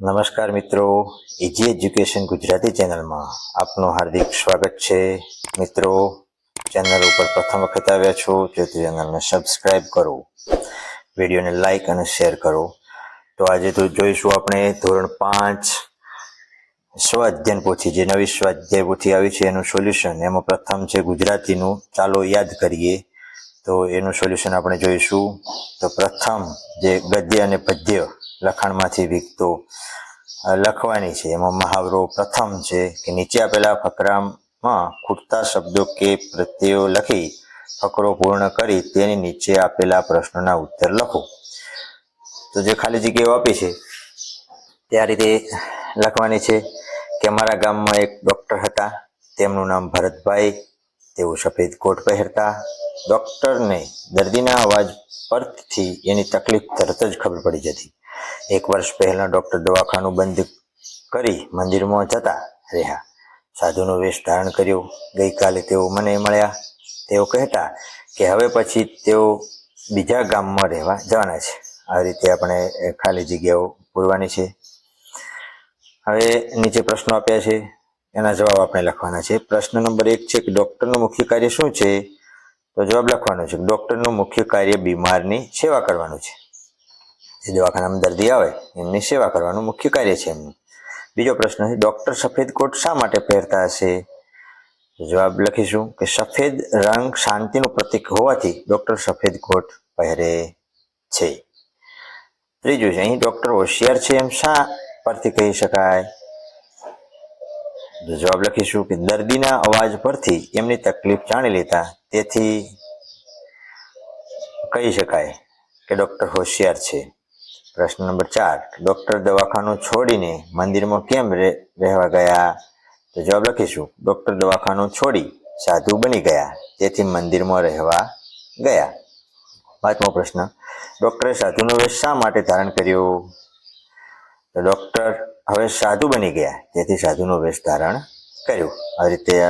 નમસ્કાર મિત્રો EG education Gujarati ચેનલમાં આપનું હાર્દિક સ્વાગત છે. મિત્રો, ચેનલ ઉપર પ્રથમ વખત આવ્યા છો, તો ચેનલને સબસ્ક્રાઈબ કરો, વિડીયોને લાઈક અને શેર કરો. તો આજે તો જોઈશું આપણે ધોરણ પાંચ સ્વ પોથી, જે નવી સ્વાધ્યાય પોથી આવી છે, એનું સોલ્યુશન. એમાં પ્રથમ છે ગુજરાતીનું, ચાલો યાદ કરીએ. તો એનું સોલ્યુશન આપણે જોઈશું. તો પ્રથમ જે ગદ્ય અને પદ્ય લખાણમાંથી વિકતો લખવાની છે. એમાં મહાવરો પ્રથમ છે કે નીચે આપેલા ફકરામાં ખૂટતા શબ્દો કે પ્રત્યયો લખી ફકરો પૂર્ણ કરી તેની નીચે આપેલા પ્રશ્નોના ઉત્તર લખો. તો જે ખાલી જગ્યાઓ આપી છે તે આ રીતે લખવાની છે કે અમારા ગામમાં એક ડૉક્ટર હતા. તેમનું નામ ભરતભાઈ, તેઓ સફેદ કોટ પહેરતા. ડૉક્ટરને દર્દીના અવાજ પરથી એની તકલીફ તરત જ ખબર પડી જતી. એક વર્ષ પહેલા ડૉક્ટર દવાખાનું બંધ કરી મંદિરમાં જતા રહ્યા. સાધુનો વેશ ધારણ કર્યો. ગઈકાલે તેઓ મને મળ્યા. તેઓ કહેતા કે હવે પછી તેઓ બીજા ગામમાં રહેવા જવાના છે. આ રીતે આપણે ખાલી જગ્યાઓ પૂરવાની છે. હવે નીચે પ્રશ્નો આપ્યા છે. એના જવાબ આપણે લખવાના છે. પ્રશ્ન નંબર એક છે કે ડૉક્ટરનું મુખ્ય કાર્ય શું છે? તો જવાબ લખવાનો છે ડૉક્ટરનું મુખ્ય કાર્ય બીમારની સેવા કરવાનું છે. જે દવાખાનામાં દર્દી આવે, એમની સેવા કરવાનું મુખ્ય કાર્ય છે એમનું. બીજો પ્રશ્ન છે ડૉક્ટર સફેદ કોટ શા માટે પહેરતા હશે? જવાબ લખીશું કે સફેદ રંગ શાંતિનું પ્રતીક હોવાથી ડૉક્ટર સફેદ કોટ પહેરે છે. ત્રીજું છે, અહીં ડૉક્ટર હોશિયાર છે એમ શા પરથી કહી શકાય? જવાબ લખીશું કે દર્દીના અવાજ પરથી એમની તકલીફ જાણી લેતા તેથી કહી શકાય કે ડૉક્ટર હોશિયાર છે. પ્રશ્ન નંબર ચાર. ડૉક્ટર દવાખાનું છોડીને મંદિરમાં કેમ રહે- રહેવા ગયા? તો જવાબ લખીશું. ડૉક્ટર દવાખાનું છોડી સાધુ બની ગયા તેથી મંદિરમાં રહેવા ગયા. પાંચમો પ્રશ્ન. ડૉક્ટરે સાધુનો વેશ શા માટે ધારણ કર્યો? તો ડૉક્ટર હવે સાધુ બની ગયા તેથી સાધુનો વેશ ધારણ કર્યો. આ રીતે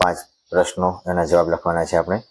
પાંચ પ્રશ્નો એના જવાબ લખવાના છે આપણે.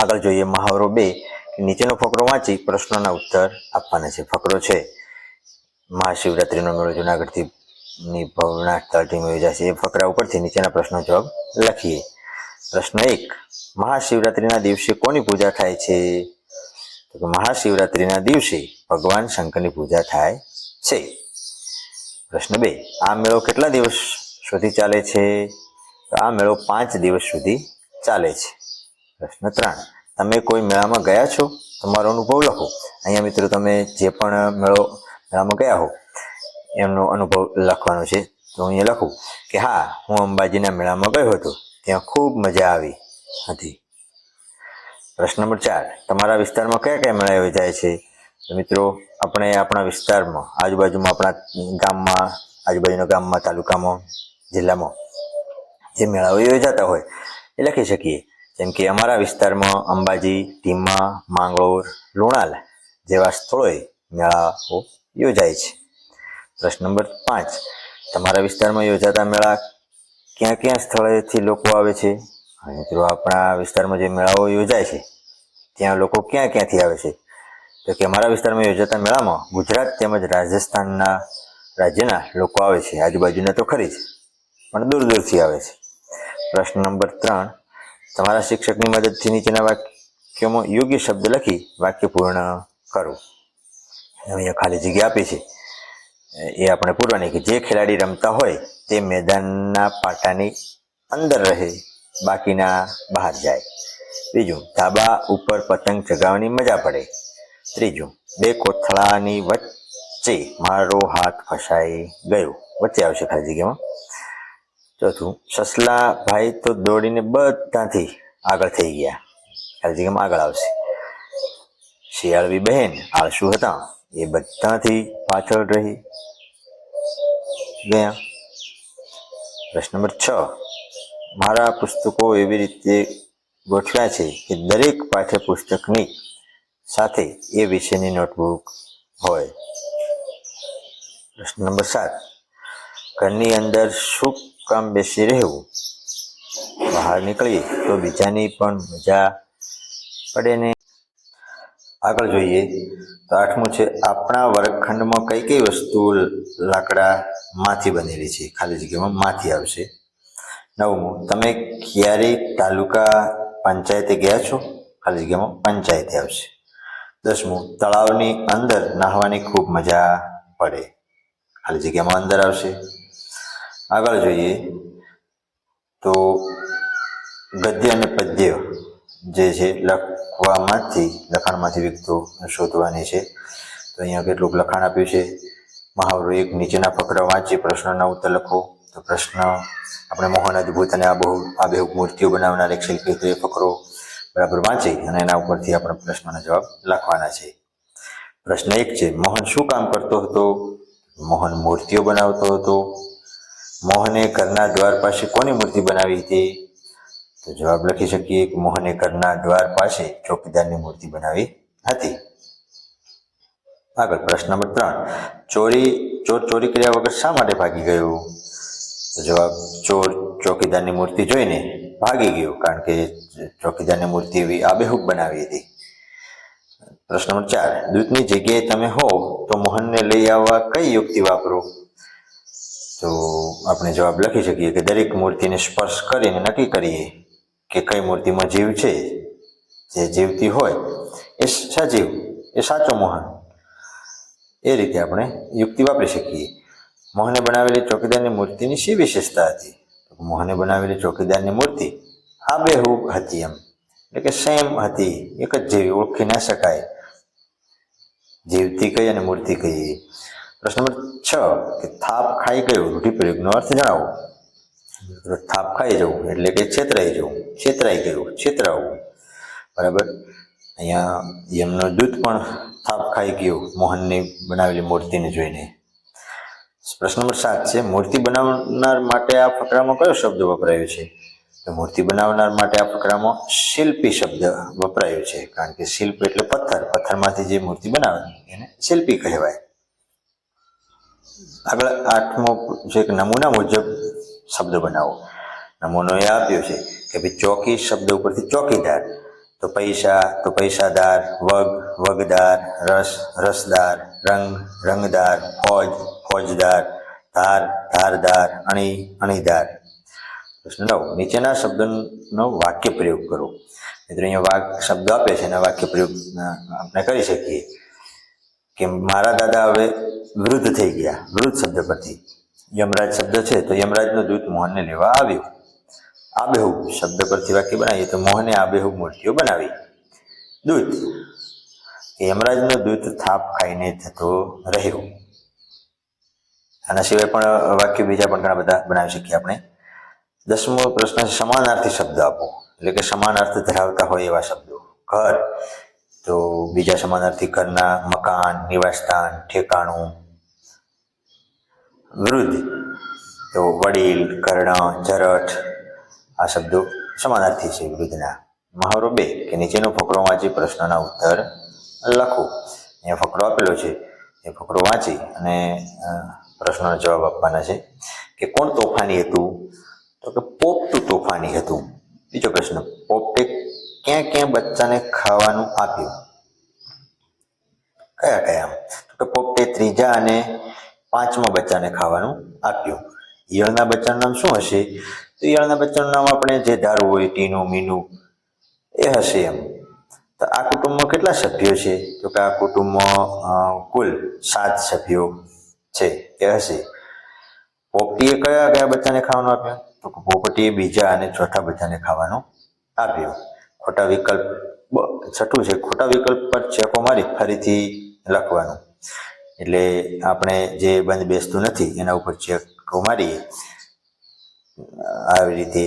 આગળ જોઈએ. મહાવરો બે. નીચેનો ફકરો વાંચી પ્રશ્નોના ઉત્તર આપવાના છે. ફકરો છે, મહાશિવરાત્રિનો મેળો જુનાગઢથી ની ભવનાથ તળટીમાં યોજાશે એ ફકરા ઉપરથી નીચેના પ્રશ્નો જવાબ લખીએ. પ્રશ્ન એક, મહાશિવરાત્રિના દિવસે કોની પૂજા થાય છે? તો કે મહાશિવરાત્રિના દિવસે ભગવાન શંકરની પૂજા થાય છે. પ્રશ્ન બે, આ મેળો કેટલા દિવસ સુધી ચાલે છે? તો આ મેળો પાંચ દિવસ સુધી ચાલે છે. પ્રશ્ન ત્રણ તમે કોઈ મેળામાં ગયા છો? તમારો અનુભવ લખો. અહીંયા મિત્રો તમે જે પણ મેળો મેળામાં ગયા હો, એમનો અનુભવ લખવાનો છે. તો હું અહીંયા લખું કે હા, હું અંબાજીના મેળામાં ગયો હતો. ત્યાં ખૂબ મજા આવી હતી. પ્રશ્ન નંબર ચાર, તમારા વિસ્તારમાં કયા કયા મેળા યોજાય છે? મિત્રો, આપણે આપણા વિસ્તારમાં, આજુબાજુમાં આપણા ગામમાં, આજુબાજુના ગામમાં, તાલુકામાં, જિલ્લામાં જે મેળાઓ યોજાતા હોય એ લખી શકીએ. જેમ કે અમારા વિસ્તારમાં અંબાજી, ટીમા, માંગરોળ, લુણાલ જેવા સ્થળોએ મેળાઓ યોજાય છે. પ્રશ્ન નંબર પાંચ. તમારા વિસ્તારમાં યોજાતા મેળા ક્યાં ક્યાં સ્થળેથી લોકો આવે છે? અને મિત્રો, આપણા વિસ્તારમાં જે મેળાઓ યોજાય છે, ત્યાં લોકો ક્યાં ક્યાંથી આવે છે? તો કે અમારા વિસ્તારમાં યોજાતા મેળામાં ગુજરાત તેમજ રાજસ્થાનના રાજ્યના લોકો આવે છે. આજુબાજુના તો ખરી જ, પણ દૂર દૂરથી આવે છે. પ્રશ્ન નંબર ત્રણ. તમારા શિક્ષકની મદદથી નીચેના વાક્યોમાં યોગ્ય શબ્દ લખી વાક્ય પૂર્ણ કરો. અહીંયા ખાલી જગ્યા આપી છે. એ આપણે પૂરવાની કે જે ખેલાડી રમતા હોય તે મેદાનના પાટાની અંદર રહે, બાકીના બહાર જાય. બીજું ધાબા ઉપર પતંગ ચગાવવાની મજા પડે. ત્રીજું, બે કોથળાની વચ્ચે મારો હાથ ફસાઈ ગયો. વચ્ચે આવશે ખાલી જગ્યામાં. ચોથું, સસલા ભાઈ તો દોડીને બધાથી આગળ થઈ ગયા. ખાલી જગ્યામાં આગળ આવશે. શિયાળવી બહેન, આળસુ હતા. એ બધાથી પાછળ રહી ગયા. પ્રશ્ન નંબર છ. મારા પુસ્તકો એવી રીતે ગોઠવ્યા છે કે દરેક પાઠ્યપુસ્તકની સાથે એ વિષયની નોટબુક હોય. પ્રશ્ન નંબર સાત. ઘરની અંદર શું કામ બેસી રહેવું. બહાર નીકળીએ તો બીજાની પણ મજા પડે ને. આગળ જોઈએ તો આઠમું છે, આપણા વર્ગખંડમાં કઈ કઈ વસ્તુ લાકડામાંથી બનેલી છે? ખાલી જગ્યામાં માંથી આવશે. નવમું, તમે ક્યારે તાલુકા પંચાયતે ગયા છો? ખાલી જગ્યામાં પંચાયતે આવશે. દસમું, તળાવની અંદર નાહવાની ખૂબ મજા પડે. ખાલી જગ્યામાં અંદર આવશે. આગળ જોઈએ તો ગદ્ય અને પદ્ય જે છે લખવામાંથી, લખાણમાંથી વિગતો શોધવાની છે. તો અહીંયા કેટલુંક લખાણ આપ્યું છે. મહાવરો એક નીચેના ફકરા વાંચી, પ્રશ્નના ઉત્તર લખો. તો પ્રશ્ન, આપણે મોહન અદ્ભુત અને આબહુ, આબેહૂબ મૂર્તિઓ બનાવનાર એક શિલ્પી તો એ ફકરો બરાબર વાંચી અને એના ઉપરથી આપણે પ્રશ્નના જવાબ લખવાના છે. પ્રશ્ન એક છે, મોહન શું કામ કરતો હતો? મોહન મૂર્તિઓ બનાવતો હતો. મોહને ઘરના દ્વાર પાસે કોની મૂર્તિ બનાવી હતી? તો જવાબ લખી શકીએ કે મોહને ઘરના દ્વાર પાસે ચોકીદારની મૂર્તિ બનાવી હતી. આગળ પ્રશ્ન નંબર ત્રણ. ચોરી, ચોર ચોરી કર્યા વગર શા માટે ભાગી ગયો? તો જવાબ, ચોર ચોકીદારની મૂર્તિ જોઈને ભાગી ગયો કારણ કે ચોકીદારની મૂર્તિ એવી આબેહૂબ બનાવી હતી. પ્રશ્ન નંબર ચાર. દૂધની જગ્યાએ તમે હો તો મોહનને લઈ આવવા કઈ યુક્તિ વાપરો? તો આપણે જવાબ લખી શકીએ કે દરેક મૂર્તિને સ્પર્શ કરીને નક્કી કરીએ કે કઈ મૂર્તિમાં જીવ છે. જે જીવતી હોય એ સજીવ, એ સાચો મોહન. એ રીતે આપણે યુક્તિ વાપરી શકીએ. મોહને બનાવેલી ચોકીદારની મૂર્તિની શી વિશેષતા હતી? મોહને બનાવેલી ચોકીદારની મૂર્તિ આબેહૂબ હતી એમ. એટલે કે સેમ હતી, એક જ જેવી ઓળખી ના શકાય. જીવતી કઈ અને મૂર્તિ કઈ. પ્રશ્ન નંબર છ, કે થાપ ખાઈ ગયો રૂઢિપ્રયોગનો અર્થ જણાવો. થાપ ખાઈ જવું એટલે કે છેતરાઈ જવું. છેતરાઈ ગયું, છેતરાવું. બરાબર? અહીંયા યમનો દૂધ પણ થાપ ખાઈ ગયો, મોહનની બનાવેલી મૂર્તિને જોઈને. પ્રશ્ન નંબર સાત છે, મૂર્તિ બનાવનાર માટે આ ફકરામાં કયો શબ્દ વપરાયો છે? તો મૂર્તિ બનાવનાર માટે આ ફકરામાં શિલ્પી શબ્દ વપરાયો છે, કારણ કે શિલ્પ એટલે પથ્થર. પથ્થરમાંથી જે મૂર્તિ બનાવે એને શિલ્પી કહેવાય. આગળ આઠમો છે કે નમૂના મુજબ શબ્દ બનાવો. નમૂનો એ આપ્યો છે કે ભાઈ ચોકી શબ્દ ઉપરથી ચોકીદાર. તો પૈસા, તો પૈસાદાર, વગ, વગદાર, રસ, રસદાર, રંગ, રંગદાર, ફોજ, ફોજદાર, ધાર, ધારદાર, અણી, અણીદાર. નવ, નીચેના શબ્દનો વાક્ય પ્રયોગ કરો. મિત્રો, અહીંયા વાક શબ્દ આપે છે એના વાક્ય પ્રયોગ આપણે કરી શકીએ. કે મારા દાદા હવે વૃદ્ધ થઈ ગયા, વૃદ્ધ શબ્દ પરથી. યમરાજ શબ્દ છે તો યમરાજનો દૂત મોહનને લેવા આવ્યો. આબેહૂબ શબ્દ પરથી વાક્ય બનાવીએ તો મોહને આબેહૂબ મૂર્તિઓ બનાવી. દૂત યમરાજનો દૂત થાપ ખાઈને થતો રહ્યો. આના સિવાય પણ વાક્ય બીજા પણ ઘણા બધા બનાવી શકીએ આપણે. દસમો પ્રશ્ન સમાનાર્થી શબ્દ આપો. એટલે કે સમાન અર્થ ધરાવતા હોય એવા શબ્દો. ઘર તો બીજા સમાનાર્થી ઘરના મકાન, નિવાસસ્થાન, ઠેકાણું વૃદ્ધ તો વડીલ કર્ણ જરઠ, આ શબ્દો સમાનાર્થી છે વૃદ્ધના મહાવરો બે, કે નીચેનો ફકરો વાંચી, પ્રશ્નના ઉત્તર લખો. એ ફકરો આપેલો છે, એ ફકરો વાંચી અને પ્રશ્નનો જવાબ આપવાના છે. કે કોણ તોફાની હતું? તો કે પોપટું તોફાની હતું. બીજો પ્રશ્ન, પોપટે ક્યાં ક્યાં બચ્ચાને ખાવાનું આપ્યું? કયા કયા તો પોપટે ત્રીજા અને પાંચમા બચ્ચાને ખાવાનું આપ્યું. ઈયળના બચ્ચાનું નામ શું હશે? તો ઈયળના બચ્ચાનું નામ આપણે જે ધારવું હોય, ટીનું, મીનું, એ હશે એમ. તો આ કુટુંબમાં કેટલા સભ્યો છે? તો કે આ કુટુંબમાં કુલ સાત સભ્યો છે. એ હશે. પોપટીએ કયા કયા બચ્ચાને ખાવાનું આપ્યું? તો પોપટીએ બીજા અને ચોથા બચ્ચાને ખાવાનું આપ્યું. ખોટા વિકલ્પ છઠ્ઠું છે, ખોટા વિકલ્પ પર ચેકો મારી, ફરીથી લખવાનું. એટલે આપણે જે બંધ બેસતું નથી, એના ઉપર ચેકો મારીએ. આવી રીતે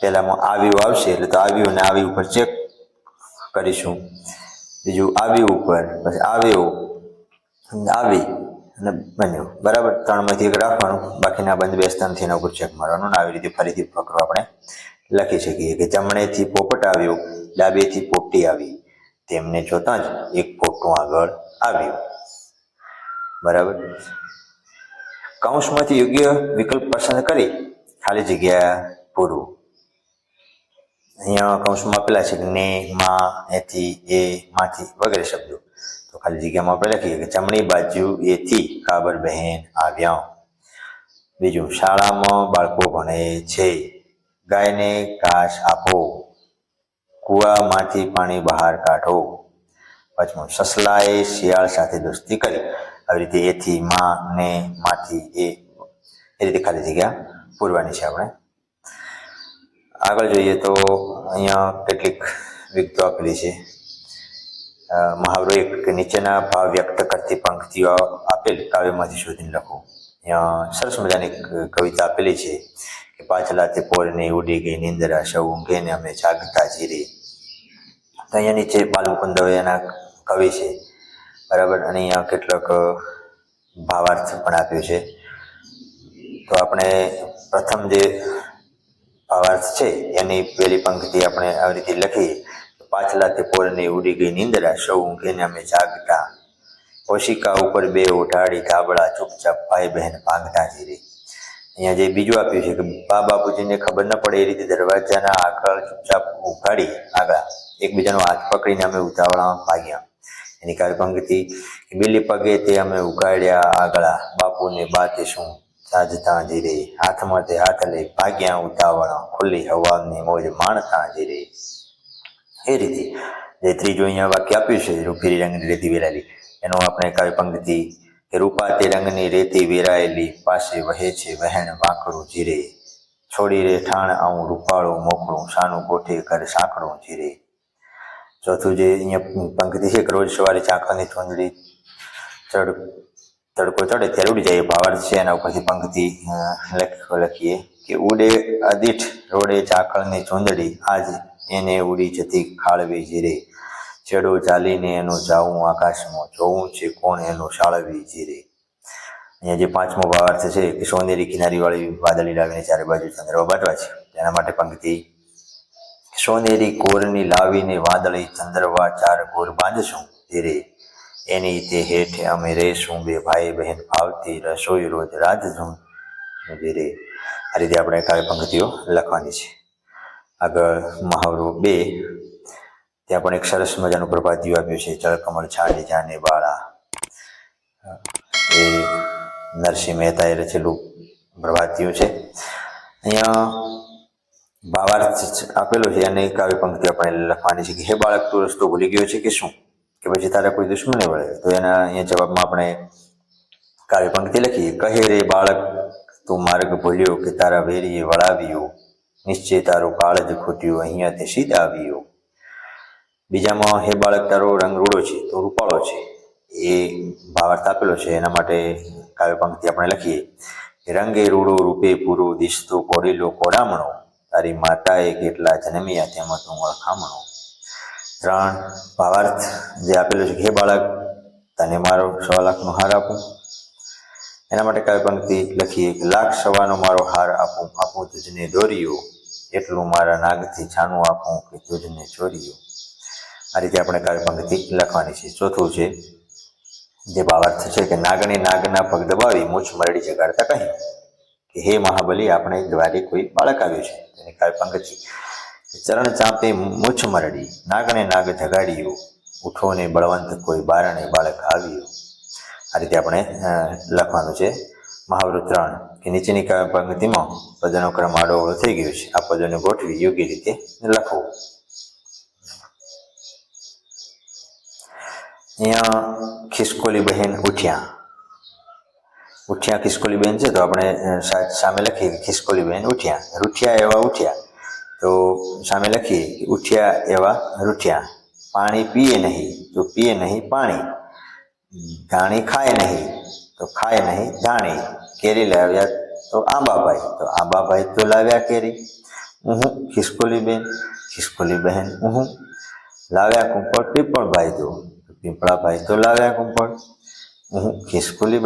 પહેલામાં આવ્યું આવશે, એટલે તો આવ્યું અને આવી ઉપર ચેક કરીશું. બીજું આવ્યું ઉપર, પછી આવ્યો આવી, અને બન્યું. બરાબર, ત્રણમાંથી એક રાખવાનું, બાકીના બંધ બેસતા નથી, એના ઉપર ચેક મારવાનું, અને આવી રીતે ફરીથી ફકરો આપણે. લખી શકીએ કે જમણેથી પોપટ આવ્યો, ડાબેથી પોપટી આવી. તેમને જોતાં જ એક પોપટું આગળ આવ્યું. બરાબર? કૌંસમાંથી યોગ્ય વિકલ્પ પસંદ કરી ખાલી જગ્યા પૂરું. અહીંયા કૌંસમાં આપેલા છે ને, માં, એથી, એ, માંથી વગેરે શબ્દો. તો ખાલી જગ્યામાં આપણે લખીએ કે જમણી બાજુ એથી કાબર બહેન આવ્યા. બીજું, શાળામાં બાળકો ભણે છે. ગાયને ઘાસ આપો. કૂવામાંથી પાણી બહાર કાઢો. પાંચમું સસલાએ શિયાળ સાથે દોસ્તી કરી. આવી રીતે એથી માં ને માંથી એ એ રીતે ખાલી જગ્યા પૂરવાની છે આપણે. આગળ જોઈએ તો અહીંયા કેટલીક વિગતો આપેલી છે. મહાવરો એક નીચેના ભાવ વ્યક્ત કરતી પંક્તિઓ આપેલ કાવ્યમાંથી શોધીને લખો. સરસ મજાની કવિતા આપેલી છે કે પાછલા તે પોરની ઉડી ગઈ નિંદરા સૌ ઊંઘે ને અમે જાગતા જીરી. તો અહીંયા નીચે બાલમુકુંદ દવેના કવિ છે. બરાબર? અને અહીંયા કેટલાક ભાવાર્થ પણ આપ્યો છે. તો આપણે પ્રથમ જે ભાવાર્થ છે એની પહેલી પંક્તિ આપણે આવી રીતે લખીએ. પાછલા તે પોરની ઉડી ગઈ નિંદરા સૌ ઊંઘેને અમે જાગતા ઓશિકા ઉપર બે ઉઠાડી ધાબળા, ચૂપચાપ ભાઈ બહેન ભાંગતા જીરી અહીંયા જે બીજું આપ્યું છે કે બા બાપુજીને ખબર ન પડે એ રીતે દરવાજાના આગળ ચૂપચાપ ઉઘાડી આગળ એકબીજાનો હાથ પકડીને અમે ઉતાવળામાં ભાગ્યા. એની કાવ્ય પંક્તિ કે બિલ્લી પગે તે અમે ઉઘાડ્યા આગળ. બાપુને બાતે શું? સાજતા જીરે હાથમાં તે હાથ લઈ ભાગ્યા ઉતાવળા, ખુલ્લી હવાની મોજ માણતા જીરે એ રીતે જે ત્રીજું અહીંયા વાક્ય આપ્યું છે રૂપેરી રંગની રેતી વેરાયેલી એનો આપણે કાવ્ય પંક્તિ કે રૂપા તે રંગની રેતી વેરાયેલી પાસે વહે છે વહેણ વાંકડું જીરે. છોડી રે ઠાણ આવું રૂપાળું મોકળું સાનું ગોઠે કર સાંકડું જીરે. ચોથું જે અહીંયા પંક્તિ છે રોજ સવારે ચાંખાની ચોંદડી ચડ તડકો ચડે ત્યારે ઉડી જાય ભાવાર્થ છે. એના ઉપરથી પંક્તિ લખીએ કે ઉડે અદીઠ રોડે ચાકળની ચૂંદડી આજ એને ઉડી જતી ખાળવી જીરે. છેડો ચાલીને એનું જાવું આકાશમાં જોવું છે કોણ એનું શાળવી જીરે અહીંયા જે પાંચમો ભાવાર્થ છે કે સોનેરી કિનારીવાળી વાદળી લાવીને ચારે બાજુ ચંદ્ર બાંધવા છે. તેના માટે પંક્તિ, સોનેરી કોરની લાવીને વાદળી ચંદ્રવા ચાર કોર બાંધશું ધીરે એની તે હેઠે અમે રહેશું બે ભાઈ બહેન ભાવતી રસોઈ રોજ રાંધશું ધીરે આ રીતે આપણે કાવ્ય પંક્તિઓ લખવાની છે. આગળ મહાવરો બે ત્યાં પણ એક સરસ મજાનું પ્રભાતિયું આપ્યું છે. જળકમળ, છાડી જાને બાળા એ નરસિંહ મહેતાએ રચેલું પ્રભાતિયું છે. અહીંયા ભાવાર્થ આપેલો છે અને કાવ્ય પંક્તિ આપણે લખવાની છે કે, હે બાળક, તું રસ્તો ભૂલી ગયો છે કે શું? કે પછી તારા કોઈ દુશ્મને વળે તો એના અહીંયા જવાબમાં આપણે કાવ્ય પંક્તિ લખીએ કહે રે બાળક, તું માર્ગ ભૂલ્યો કે તારા વેરીએ વળાવ્યો. નિશ્ચય તારું કાળ જ ખૂટ્યું, અહીંયા તે સીધ આવ્યો. બીજામાં હે બાળક તારો રંગ રૂડો છે, તો રૂપાળો છે. એ ભાવાર્થ આપેલો છે, એના માટે કાવ્ય પંક્તિ આપણે લખીએ. રંગે રૂડો, રૂપે પૂરો દિશતો કોડીલો કોડામણો. તારી માતાએ કેટલા જન્મ્યા તેમાં તું ઓળખામણો. ત્રણ, ભાવાર્થ જે આપેલો છે હે બાળક, તને મારો સવા લાખનો હાર આપું. એના માટે કાવ્ય પંક્તિ લખીએ કે, લાખ સવાનો મારો હાર આપું આપું તુજને દોર્યો. એટલું મારા નાગથી છાનું આપું કે તુજને ચોર્યો. આ રીતે આપણે કાવ્ય લખવાની છે. ચોથું છે, જે ભાવાર્થ છે કે નાગને નાગના પગ દબાવી મૂછ મરડી જગાડતા કહ્યું કે હે મહાબલી, આપણે દ્વારે કોઈ બાળક આવ્યું છે. તેની કાવ્ય ચરણ ચાંપે મૂછ મરડી, નાગને નાગ જગાડ્યું ઉઠો ને બળવંત કોઈ બારણે બાળક આવ્યું. આ રીતે આપણે લખવાનું છે. મહાવરો ત્રણ, કે નીચેની પંક્તિમાં પદનો ક્રમ આડો થઈ ગયો છે. આ પદોને ગોઠવી યોગ્ય રીતે લખવું અહીંયા ખિસકોલી બહેન ઉઠ્યા. ઉઠ્યા ખિસકોલી બહેન છે તો આપણે અ, સા- સામે લખીએ કે ખિસકોલી બહેન ઉઠ્યા. રૂઠિયા એવા ઉઠ્યા. તો સામે લખીએ કે ઉઠ્યા એવા રૂઠ્યા. પાણી પીએ નહીં તો પીએ નહીં પાણી. ધાણી ખાય નહીં તો ખાય નહીં ધાણી. કેરી લાવ્યા તો આંબાભાઈ તો આંબાભાઈ તો લાવ્યા કેરી. ઉહું ખિસકોલી બેન ખિસકોલી બહેન ઉહું. લાવ્યા કુંપળ પીપળભાઈ તો. પીપળાભાઈ તો લાવ્યા કુંપળ ઉહું ખિસકોલી બહેન